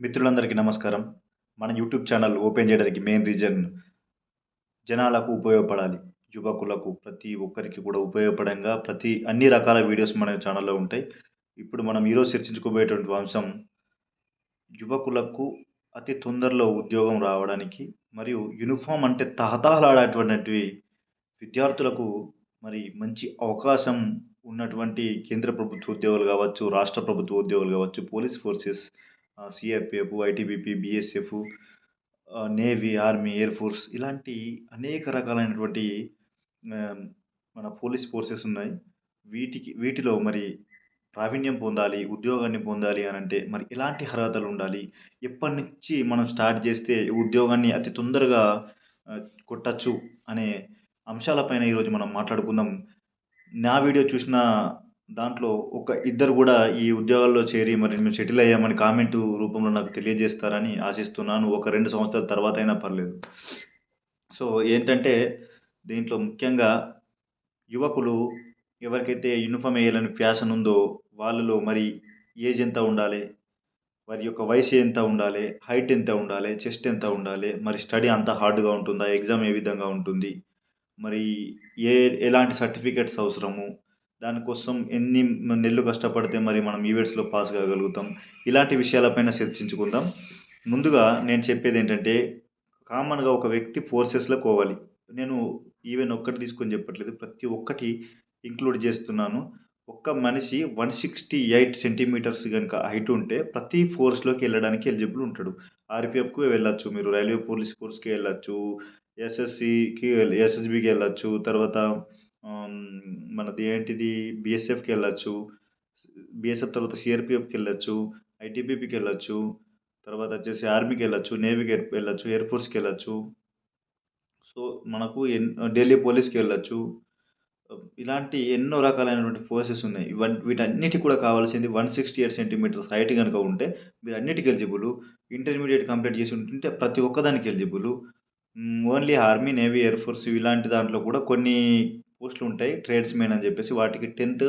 మిత్రులందరికీ నమస్కారం. మన యూట్యూబ్ ఛానల్ ఓపెన్ చేయడానికి మెయిన్ రీజన్ జనాలకు ఉపయోగపడాలి. యువకులకు ప్రతి ఒక్కరికి కూడా ఉపయోగపడంగా ప్రతి అన్ని రకాల వీడియోస్ మన ఛానల్లో ఉంటాయి. ఇప్పుడు మనం ఈరోజు చర్చించుకోబోయేటువంటి అంశం యువకులకు అతి తొందరలో ఉద్యోగం రావడానికి మరియు యూనిఫామ్ అంటే తహతహలాడేటువంటి విద్యార్థులకు మరి మంచి అవకాశం ఉన్నటువంటి కేంద్ర ప్రభుత్వ ఉద్యోగాలు కావచ్చు రాష్ట్ర ప్రభుత్వ ఉద్యోగాలు కావచ్చు police forces CRPF ITBP BSF navy army air force ఇలాంటి అనేక రకాలైనటువంటి మన పోలీస్ ఫోర్సెస్ ఉన్నాయి. వీటికి వీటిలో మరి ప్రావీణ్యం పొందాలి ఉద్యోగాన్ని పొందాలి అని అంటే మరి ఎలాంటి అర్హతలు ఉండాలి? ఎప్పటి నుంచి మనం స్టార్ట్ చేస్తే ఉద్యోగాన్ని అతి తొందరగా కొట్టచ్చు అనే అంశాలపైన ఈరోజు మనం మాట్లాడుకుందాం. నా వీడియో చూసిన దాంట్లో ఒక ఇద్దరు కూడా ఈ ఉద్యోగాల్లో చేరి మరి మేము సెటిల్ అయ్యామని కామెంట్ రూపంలో నాకు తెలియజేస్తారని ఆశిస్తున్నాను. ఒక రెండు సంవత్సరాల తర్వాత అయినా పర్లేదు. సో ఏంటంటే దీంట్లో ముఖ్యంగా యువకులు ఎవరికైతే యూనిఫామ్ వేయాలని ఫ్యాషన్ ఉందో వాళ్ళలో మరి ఏజ్ ఎంత ఉండాలి? వారి యొక్క వయసు ఎంత ఉండాలి? హైట్ ఎంత ఉండాలి? చెస్ట్ ఎంత ఉండాలి? మరి స్టడీ అంత హార్డ్గా ఉంటుందా? ఎగ్జామ్ ఏ విధంగా ఉంటుంది? మరి ఏ ఎలాంటి సర్టిఫికెట్స్ అవసరము? దానికోసం ఎన్ని నెలలు కష్టపడితే మరి మనం ఈవెంట్స్లో పాస్ కాగలుగుతాం? ఇలాంటి విషయాలపైన చర్చించుకుందాం. ముందుగా నేను చెప్పేది ఏంటంటే కామన్గా ఒక వ్యక్తి ఫోర్సెస్లో కోవాలి నేను ఈవెన్ ఒక్కటి తీసుకొని చెప్పట్లేదు ప్రతి ఒక్కటి ఇంక్లూడ్ చేస్తున్నాను. ఒక్క మనిషి వన్ సిక్స్టీ ఎయిట్ సెంటీమీటర్స్ కనుక హైట్ ఉంటే ప్రతి ఫోర్స్లోకి వెళ్ళడానికి ఎలిజిబుల్ ఉంటాడు. ఆర్పిఎఫ్కు వెళ్ళొచ్చు మీరు రైల్వే పోలీస్ ఫోర్స్కి వెళ్ళొచ్చు ఎస్ఎస్సికి ఎస్ఎస్బికి వెళ్ళొచ్చు తర్వాత మనది ఏంటిది? బీఎస్ఎఫ్కి వెళ్ళొచ్చు. బిఎస్ఎఫ్ తర్వాత సిఆర్పిఎఫ్కి వెళ్ళొచ్చు. ఐటీబీపీకి వెళ్ళొచ్చు. తర్వాత వచ్చేసి ఆర్మీకి వెళ్ళొచ్చు. నేవీకి వెళ్ళొచ్చు. ఎయిర్ ఫోర్స్కి వెళ్ళొచ్చు. సో మనకు ఎన్ ఢిల్లీ పోలీస్కి వెళ్ళొచ్చు. ఇలాంటి ఎన్నో రకాలైనటువంటి ఫోర్సెస్ ఉన్నాయి. ఇవన్ వీటన్నిటికి కూడా కావాల్సింది one sixty eight centimetres height కనుక ఉంటే మీరు అన్నిటికి ఎలిజిబుల్. ఇంటర్మీడియట్ కంప్లీట్ చేసి ఉంటుంటే ప్రతి ఒక్కదానికి eligible. Only army navy air force ఇలాంటి దాంట్లో కూడా కొన్ని పోస్టులు ఉంటాయి ట్రేడ్స్మెన్ అని చెప్పేసి వాటికి టెన్త్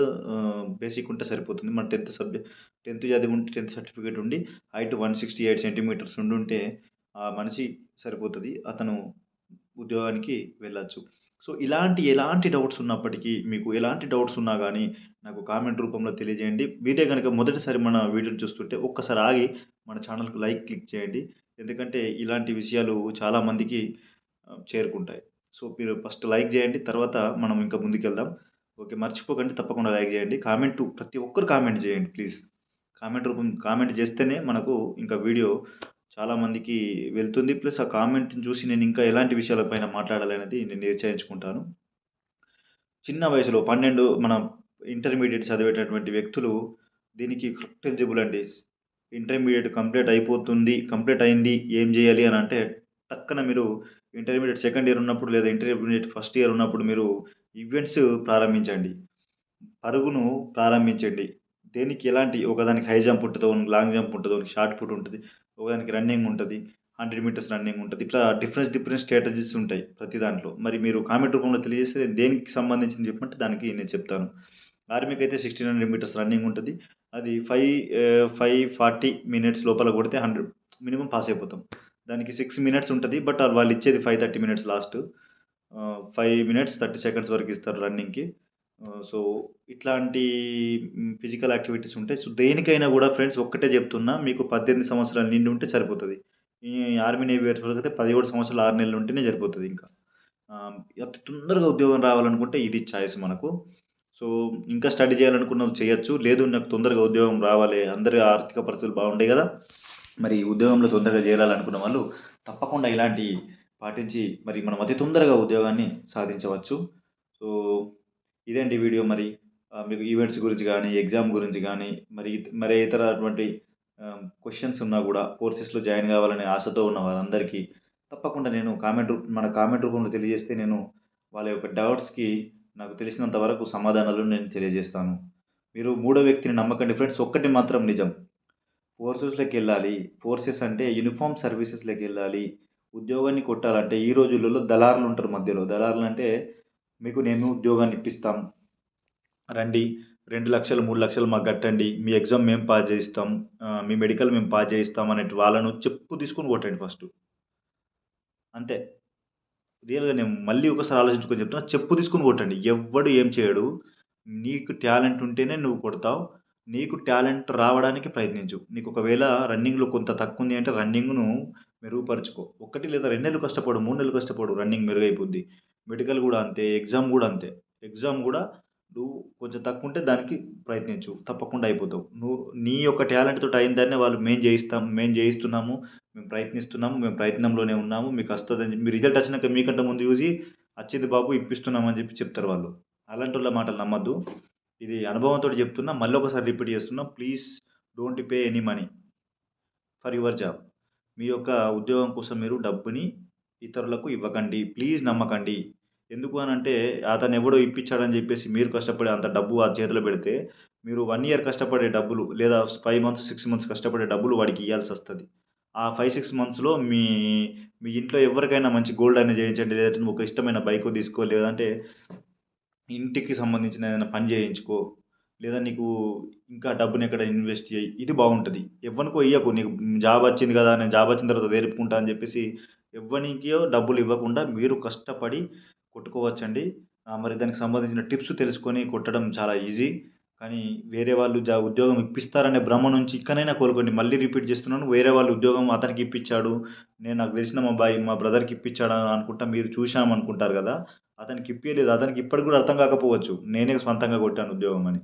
బేసిక్ ఉంటే సరిపోతుంది. మన టెన్త్ సబ్జెక్ట్ టెన్త్ చదివి ఉంటే టెన్త్ సర్టిఫికేట్ ఉండి height one sixty eight centimetres ఉండి ఉంటే ఆ మనిషి సరిపోతుంది అతను ఉద్యోగానికి వెళ్ళచ్చు. సో ఇలాంటి ఎలాంటి డౌట్స్ ఉన్నప్పటికీ మీకు ఎలాంటి డౌట్స్ ఉన్నా కానీ నాకు కామెంట్ రూపంలో తెలియజేయండి. మీరే కనుక మొదటిసారి మన వీడియోని చూస్తుంటే ఒక్కసారి ఆగి మన ఛానల్కి లైక్ క్లిక్ చేయండి. ఎందుకంటే ఇలాంటి విషయాలు చాలామందికి చేరుకుంటాయి. సో మీరు ఫస్ట్ లైక్ చేయండి తర్వాత మనం ఇంకా ముందుకెళ్దాం. ఓకే మర్చిపోకండి తప్పకుండా లైక్ చేయండి. కామెంట్ ప్రతి ఒక్కరు కామెంట్ చేయండి ప్లీజ్. కామెంట్ రూపం కామెంట్ చేస్తేనే మనకు ఇంకా వీడియో చాలామందికి వెళ్తుంది. ప్లస్ ఆ కామెంట్ని చూసి నేను ఇంకా ఎలాంటి విషయాలపైన మాట్లాడాలనేది నేను నిర్చయించుకుంటాను చిన్న వయసులో పన్నెండు మన ఇంటర్మీడియట్ చదివేటటువంటి వ్యక్తులు దీనికి కరెక్ట్ ఎలిజిబుల్ అండి. ఇంటర్మీడియట్ కంప్లీట్ అయిపోతుంది కంప్లీట్ అయింది ఏం చేయాలి అని అంటే టక్కన మీరు ఇంటర్మీడియట్ సెకండ్ ఇయర్ ఉన్నప్పుడు లేదా ఇంటర్మీడియట్ ఫస్ట్ ఇయర్ ఉన్నప్పుడు మీరు ఈవెంట్స్ ప్రారంభించండి. పరుగును ప్రారంభించండి. దేనికి ఎలాంటి ఒకదానికి హై జంప్ ఉంటుందో లాంగ్ జంప్ ఉంటుంది షార్ట్ పుట్ ఉంటుంది ఒకదానికి రన్నింగ్ ఉంటుంది హండ్రెడ్ మీటర్స్ రన్నింగ్ ఉంటుంది ఇట్లా డిఫరెన్స్ డిఫరెంట్ స్ట్రాటజీస్ ఉంటాయి ప్రతి దాంట్లో. మరి మీరు కామెంట్ రూపంలో తెలియజేస్తే నేను దేనికి సంబంధించింది చెప్పమంటే దానికి నేను చెప్తాను. ఆర్మీకి అయితే సిక్స్టీన్ హండ్రెడ్ మీటర్స్ రన్నింగ్ ఉంటుంది. అది ఫైవ్ ఫైవ్ ఫార్టీ మినిట్స్ లోపల కొడితే హండ్రెడ్ మినిమం పాస్ అయిపోతాం. దానికి సిక్స్ మినిట్స్ ఉంటుంది బట్ వాళ్ళు ఇచ్చేది five thirty minutes last five minutes thirty seconds వరకు ఇస్తారు రన్నింగ్కి సో ఇట్లాంటి ఫిజికల్ యాక్టివిటీస్ ఉంటాయి సో దేనికైనా కూడా ఫ్రెండ్స్ ఒక్కటే చెప్తున్నా మీకు పద్దెనిమిది సంవత్సరాలు నిండి ఉంటే సరిపోతుంది. ఆర్మీ నేవీ అయితే పదిహేడు సంవత్సరాలు ఆరు నెలలు ఉంటేనే సరిపోతుంది ఇంకా. అతి తొందరగా ఉద్యోగం రావాలనుకుంటే ఇది ఛాయిస్ మనకు. సో ఇంకా స్టడీ చేయాలనుకున్నది చేయొచ్చు లేదు నాకు తొందరగా ఉద్యోగం రావాలి అందరి ఆర్థిక పరిస్థితులు బాగుంటాయి కదా. మరి ఉద్యోగంలో తొందరగా చేరాలనుకున్న వాళ్ళు తప్పకుండా ఇలాంటి పాటించి మరి మనం అతి తొందరగా ఉద్యోగాన్ని సాధించవచ్చు. సో ఇదేంటి వీడియో మరి. మీకు ఈవెంట్స్ గురించి కానీ ఎగ్జామ్ గురించి కానీ మరి మరి ఇతర అటువంటి క్వశ్చన్స్ ఉన్నా కూడా కోర్సెస్లో జాయిన్ కావాలనే ఆశతో ఉన్న వారందరికీ తప్పకుండా నేను కామెంట్ రూప మన కామెంట్ రూపంలో తెలియజేస్తే నేను వాళ్ళ యొక్క డౌట్స్కి నాకు తెలిసినంత వరకు సమాధానాలు నేను తెలియజేస్తాను. మీరు మూడో వ్యక్తిని నమ్మకండి ఫ్రెండ్స్ ఒక్కటి మాత్రం నిజం. ఫోర్సెస్లోకి వెళ్ళాలి ఫోర్సెస్ అంటే యూనిఫామ్ సర్వీసెస్లోకి వెళ్ళాలి ఉద్యోగాన్ని కొట్టాలంటే ఈ రోజులలో దళారులు ఉంటారు మధ్యలో. దళారులు అంటే మీకు నేను ఉద్యోగాన్ని ఇప్పిస్తాం. రండి. రెండు లక్షలు మూడు లక్షలు మాకు కట్టండి. మీ ఎగ్జామ్ మేము పాస్ చేయిస్తాం. మీ మెడికల్ మేము పాస్ చేయిస్తాం అనేటి వాళ్ళను చెప్పు తీసుకొని కొట్టండి ఫస్ట్. అంతే. రియల్గా నేను మళ్ళీ ఒకసారి ఆలోచించుకొని చెప్తున్నా చెప్పు తీసుకొని కొట్టండి ఎవ్వడు ఏం చేయడు. నీకు టాలెంట్ ఉంటేనే నువ్వు కొడతావు. నీకు టాలెంట్ రావడానికి ప్రయత్నించు. నీకు ఒకవేళ రన్నింగ్లో కొంత తక్కువ ఉంది అంటే రన్నింగ్ను మెరుగుపరుచుకో. ఒకటి లేదా రెండు నెలలు కష్టపడు మూడు నెలలు కష్టపడు రన్నింగ్ మెరుగైపోద్ది. మెడికల్ కూడా అంతే ఎగ్జామ్ కూడా అంతే. ఎగ్జామ్ కూడా నువ్వు కొంచెం తక్కువ ఉంటే దానికి ప్రయత్నించు. తప్పకుండా అయిపోతావు. నువ్వు నీ యొక్క టాలెంట్తో అయిన దాన్ని వాళ్ళు మేము చేయిస్తాం మేము చేయిస్తున్నాము మేము ప్రయత్నిస్తున్నాము మేము ప్రయత్నంలోనే ఉన్నాము మీకు వస్తుందని మీ రిజల్ట్ వచ్చినాక మీకంటే ముందు చూసి వచ్చింది బాబు ఇప్పిస్తున్నామని చెప్పి చెప్తారు వాళ్ళు. అలాంటి వాళ్ళ మాటలు నమ్మద్దు. ఇది అనుభవంతో చెప్తున్నా మళ్ళీ ఒకసారి రిపీట్ చేస్తున్నా please don't pay any money for your job. మీ యొక్క ఉద్యోగం కోసం మీరు డబ్బుని ఇతరులకు ఇవ్వకండి ప్లీజ్ నమ్మకండి. ఎందుకు అని అంటే అతను ఎవడో ఇప్పించాడని చెప్పేసి మీరు కష్టపడి అంత డబ్బు ఆ చేతిలో పెడితే మీరు వన్ ఇయర్ కష్టపడే డబ్బులు లేదా ఫైవ్ మంత్స్ సిక్స్ మంత్స్ కష్టపడే డబ్బులు వాడికి ఇవ్వాల్సి వస్తుంది. ఆ ఫైవ్ సిక్స్ మంత్స్లో మీ మీ ఇంట్లో ఎవరికైనా మంచి గోల్డ్ అయినా చేయించండి లేదంటే ఒక ఇష్టమైన బైక్ తీసుకో లేదంటే ఇంటికి సంబంధించిన ఏదైనా పని చేయించుకో లేదా నీకు ఇంకా డబ్బుని ఎక్కడ ఇన్వెస్ట్ చేయి ఇది బాగుంటుంది. ఎవరికో ఇవ్వకు నీకు జాబ్ వచ్చింది కదా నేను జాబ్ వచ్చిన తర్వాత వేరుపుకుంటా అని చెప్పేసి ఎవరికో డబ్బులు ఇవ్వకుండా మీరు కష్టపడి కొట్టుకోవచ్చండి. మరి దానికి సంబంధించిన టిప్స్ తెలుసుకొని కొట్టడం చాలా ఈజీ. కానీ వేరే వాళ్ళు జా ఉద్యోగం ఇప్పిస్తారనే భ్రమ నుంచి ఇక్కడైనా కోలుకోండి. మళ్ళీ రిపీట్ చేస్తున్నాను వేరే వాళ్ళు ఉద్యోగం అతనికి ఇప్పించాడు నేను నాకు తెలిసిన మా బాయ్ మా బ్రదర్కి ఇప్పించాడు అనుకుంటా మీరు చూశాం అనుకుంటారు కదా. అతనికి ఇప్పించలేదు అతనికి ఇప్పటికి కూడా అర్థం కాకపోవచ్చు. నేనే సొంతంగా కొట్టాను ఉద్యోగం అని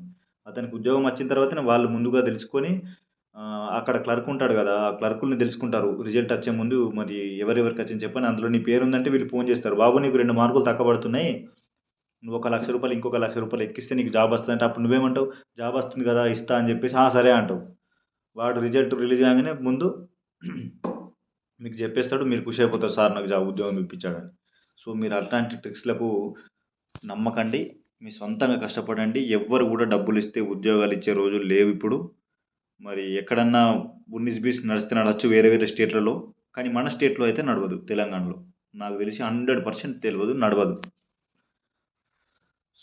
అతనికి ఉద్యోగం వచ్చిన తర్వాతనే వాళ్ళు ముందుగా తెలుసుకొని అక్కడ క్లర్క్ ఉంటాడు కదా ఆ క్లర్కుల్ని తెలుసుకుంటారు. రిజల్ట్ వచ్చే ముందు మరి ఎవరెవరికి వచ్చింది చెప్పని అందులో నీ పేరు ఉందంటే వీళ్ళు ఫోన్ చేస్తారు. బాబు నీకు రెండు మార్కులు తక్కువబడుతున్నాయి నువ్వు ఒక లక్ష రూపాయలు ఇంకొక లక్ష రూపాయలు ఎక్కిస్తే నీకు జాబ్ వస్తుంది అంటే అప్పుడు నువ్వేమంటావు? జాబ్ వస్తుంది కదా ఇస్తా అని చెప్పేసి "ఆ, సరే అంటావు. వాడు రిజల్ట్ రిలీజ్ కాగానే ముందు మీకు చెప్పేస్తాడు మీరు ఖుషి అయిపోతారు సార్ నాకు జాబ్ ఉద్యోగం ఇప్పించాడని. సో మీరు అట్లాంటి ట్రిక్స్లకు నమ్మకండి. మీ సొంతంగా కష్టపడండి. ఎవ్వరు కూడా డబ్బులు ఇస్తే ఉద్యోగాలు ఇచ్చే రోజులు లేవు ఇప్పుడు. మరి ఎక్కడన్నా ఉన్నిస్ బీస్ నడిస్తే నడవచ్చు వేరే వేరే స్టేట్లలో. కానీ మన స్టేట్లో అయితే నడవదు తెలంగాణలో. నాకు తెలిసి హండ్రెడ్ పర్సెంట్ తెలియదు నడవదు.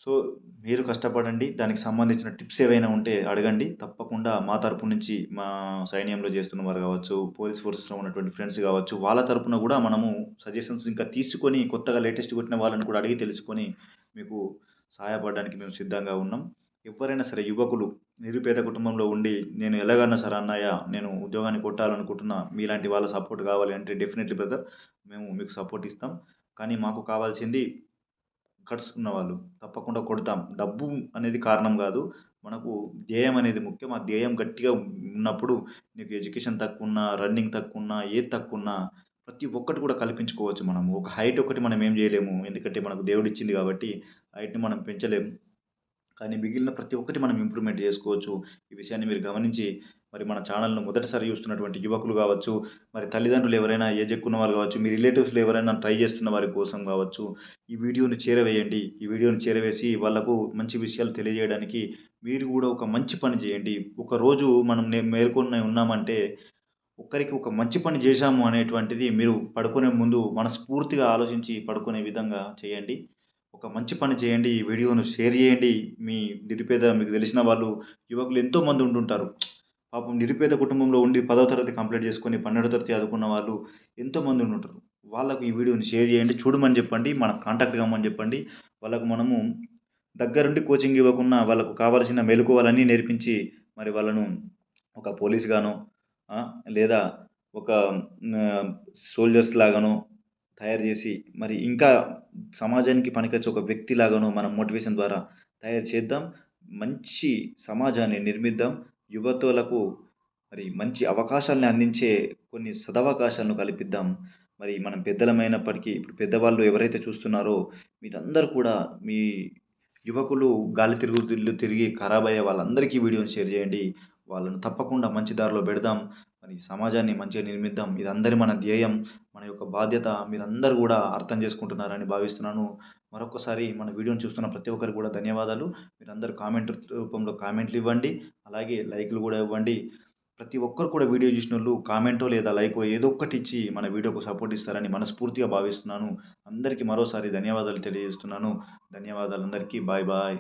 సో మీరు కష్టపడండి. దానికి సంబంధించిన టిప్స్ ఏవైనా ఉంటే అడగండి. తప్పకుండా మా తరపు నుంచి మా సైన్యంలో చేస్తున్న వారు కావచ్చు పోలీస్ ఫోర్సెస్లో ఉన్నటువంటి ఫ్రెండ్స్ కావచ్చు వాళ్ళ తరపున కూడా మనము సజెషన్స్ ఇంకా తీసుకొని కొత్తగా లేటెస్ట్ కొట్టిన వాళ్ళని కూడా అడిగి తెలుసుకొని మీకు సహాయపడడానికి మేము సిద్ధంగా ఉన్నాం. ఎవరైనా సరే యువకులు నిరుపేద కుటుంబంలో ఉండి నేను ఎలాగన్నా సరే అన్నయ్య నేను ఉద్యోగాన్ని కొట్టాలనుకుంటున్నా మీలాంటి వాళ్ళ సపోర్ట్ కావాలి అంటే డెఫినెట్లీ బ్రదర్ మేము మీకు సపోర్ట్ ఇస్తాం. కానీ మాకు కావాల్సింది కట్స్ ఉన్న వాళ్ళు తప్పకుండా కొడతాం. డబ్బు అనేది కారణం కాదు. మనకు ధ్యేయం అనేది ముఖ్యం. ఆ ధ్యేయం గట్టిగా ఉన్నప్పుడు నీకు ఎడ్యుకేషన్ తక్కువ ఉన్నా రన్నింగ్ తక్కువ ఉన్నా ఏది తక్కువ ఉన్నా ప్రతి ఒక్కటి కూడా కల్పించుకోవచ్చు మనం. ఒక హైట్ ఒకటి మనం ఏం చేయలేము. ఎందుకంటే మనకు దేవుడు ఇచ్చింది కాబట్టి హైట్ని మనం పెంచలేము కానీ మిగిలిన ప్రతి ఒక్కటి మనం ఇంప్రూవ్మెంట్ చేసుకోవచ్చు. ఈ విషయాన్ని మీరు గమనించి మరి మన ఛానల్ను మొదటిసారి చూస్తున్నటువంటి యువకులు కావచ్చు మరి తల్లిదండ్రులు ఎవరైనా ఏజ్ ఎక్కువ ఉన్న వాళ్ళు కావచ్చు మీ రిలేటివ్స్లో ఎవరైనా ట్రై చేస్తున్న వారి కోసం కావచ్చు ఈ వీడియోని చేరవేయండి. ఈ వీడియోని చేరవేసి వాళ్ళకు మంచి విషయాలు తెలియజేయడానికి మీరు కూడా ఒక మంచి పని చేయండి. ఒకరోజు మనం నే మేల్కొని ఉన్నామంటే ఒక్కరికి ఒక మంచి పని చేశాము అనేటువంటిది మీరు పడుకునే ముందు మనస్ఫూర్తిగా ఆలోచించి పడుకునే విధంగా చేయండి. ఒక మంచి పని చేయండి. ఈ వీడియోను షేర్ చేయండి. మీ నిరుపేద మీకు తెలిసిన వాళ్ళు యువకులు ఎంతోమంది ఉంటుంటారు పాపం నిరుపేద కుటుంబంలో ఉండి పదో తరగతి కంప్లీట్ చేసుకొని పన్నెండో తరగతి చదువుకున్న వాళ్ళు ఎంతోమంది ఉంటారు వాళ్ళకు ఈ వీడియోని షేర్ చేయండి చూడమని చెప్పండి మన కాంటాక్ట్ కమ్మని చెప్పండి. వాళ్ళకు మనము దగ్గరుండి కోచింగ్ ఇవ్వకుండా వాళ్ళకు కావాల్సిన మెలకువలన్నీ నేర్పించి మరి వాళ్ళను ఒక పోలీస్గానో లేదా ఒక సోల్జర్స్ లాగానో తయారు చేసి మరి ఇంకా సమాజానికి పనికొచ్చే ఒక వ్యక్తి లాగానో మనం మోటివేషన్ ద్వారా తయారు చేద్దాం. మంచి సమాజాన్ని నిర్మిద్దాం. యువతులకు మరి మంచి అవకాశాలని అందించే కొన్ని సదవకాశాలను కల్పిద్దాం. మరి మనం పెద్దలమైనప్పటికీ ఇప్పుడు పెద్దవాళ్ళు ఎవరైతే చూస్తున్నారో మీరందరూ కూడా మీ యువకులు గాలి తిరుగుతుళ్ళు తిరిగి ఖరాబ్ అయ్యే వాళ్ళందరికీ వీడియోని షేర్ చేయండి. వాళ్ళను తప్పకుండా మంచి దారిలో పెడదాం. మరి సమాజాన్ని మంచిగా నిర్మిద్దాం. ఇది అందరి మన ధ్యేయం. మన యొక్క బాధ్యత మీరందరూ కూడా అర్థం చేసుకుంటున్నారని భావిస్తున్నాను. మరొకసారి మన వీడియోని చూస్తున్న ప్రతి ఒక్కరికి కూడా ధన్యవాదాలు. మీరందరూ కామెంట్ రూపంలో కామెంట్లు ఇవ్వండి. అలాగే లైక్లు కూడా ఇవ్వండి. ప్రతి ఒక్కరు కూడా వీడియో చూసిన వాళ్ళు కామెంటో లేదా లైకో ఏదో ఒక్కటి ఇచ్చి మన వీడియోకు సపోర్ట్ ఇస్తారని మనస్ఫూర్తిగా భావిస్తున్నాను. అందరికీ మరోసారి ధన్యవాదాలు తెలియజేస్తున్నాను. ధన్యవాదాలు అందరికీ బాయ్ బాయ్.